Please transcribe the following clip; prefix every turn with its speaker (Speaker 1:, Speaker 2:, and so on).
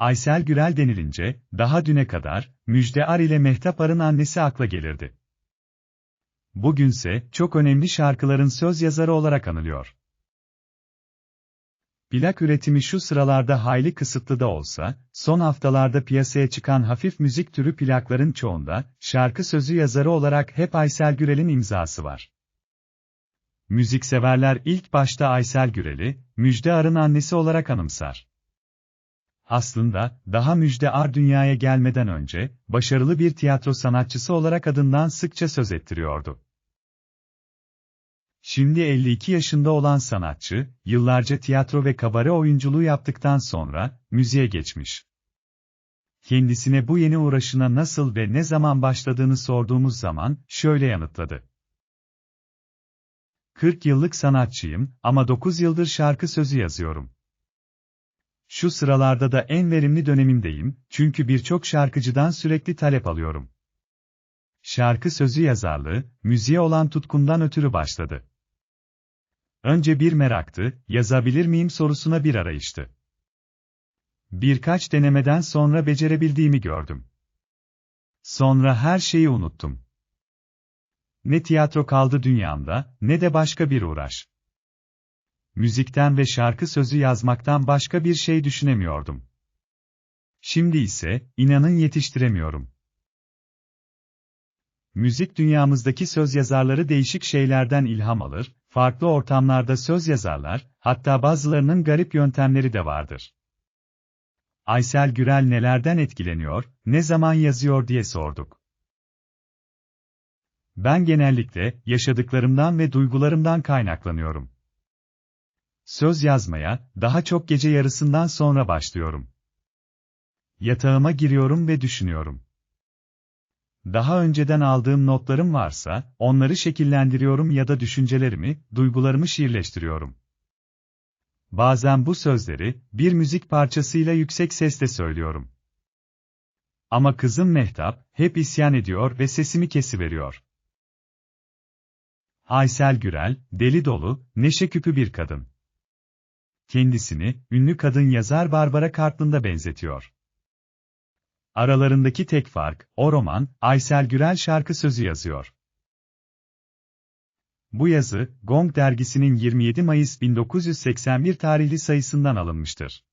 Speaker 1: Aysel Gürel denilince, daha düne kadar, Müjde Ar ile Mehtap Ar'ın annesi akla gelirdi. Bugünse, çok önemli şarkıların söz yazarı olarak anılıyor. Plak üretimi şu sıralarda hayli kısıtlı da olsa, son haftalarda piyasaya çıkan hafif müzik türü plakların çoğunda, şarkı sözü yazarı olarak hep Aysel Gürel'in imzası var. Müzikseverler ilk başta Aysel Gürel'i, Müjde Ar'ın annesi olarak anımsar. Aslında, daha Müjde Ar dünyaya gelmeden önce, başarılı bir tiyatro sanatçısı olarak adından sıkça söz ettiriyordu. Şimdi 52 yaşında olan sanatçı, yıllarca tiyatro ve kabare oyunculuğu yaptıktan sonra, müziğe geçmiş. Kendisine bu yeni uğraşına nasıl ve ne zaman başladığını sorduğumuz zaman, şöyle yanıtladı. 40 yıllık sanatçıyım ama 9 yıldır şarkı sözü yazıyorum. Şu sıralarda da en verimli dönemimdeyim, çünkü birçok şarkıcıdan sürekli talep alıyorum. Şarkı sözü yazarlığı, müziğe olan tutkumdan ötürü başladı. Önce bir meraktı, yazabilir miyim sorusuna bir arayıştı. Birkaç denemeden sonra becerebildiğimi gördüm. Sonra her şeyi unuttum. Ne tiyatro kaldı dünyamda, ne de başka bir uğraş. Müzikten ve şarkı sözü yazmaktan başka bir şey düşünemiyordum. Şimdi ise, inanın yetiştiremiyorum. Müzik dünyamızdaki söz yazarları değişik şeylerden ilham alır, farklı ortamlarda söz yazarlar, hatta bazılarının garip yöntemleri de vardır. Aysel Gürel nelerden etkileniyor, ne zaman yazıyor diye sorduk. Ben genellikle yaşadıklarımdan ve duygularımdan kaynaklanıyorum. Söz yazmaya daha çok gece yarısından sonra başlıyorum. Yatağıma giriyorum ve düşünüyorum. Daha önceden aldığım notlarım varsa, onları şekillendiriyorum ya da düşüncelerimi, duygularımı şiirleştiriyorum. Bazen bu sözleri, bir müzik parçasıyla yüksek sesle söylüyorum. Ama kızım Mehtap, hep isyan ediyor ve sesimi kesiveriyor. Aysel Gürel, deli dolu, neşe küpü bir kadın. Kendisini, ünlü kadın yazar Barbara Cartland'a benzetiyor. Aralarındaki tek fark, o roman, Aysel Gürel şarkı sözü yazıyor. Bu yazı, Gong dergisinin 27 Mayıs 1981 tarihli sayısından alınmıştır.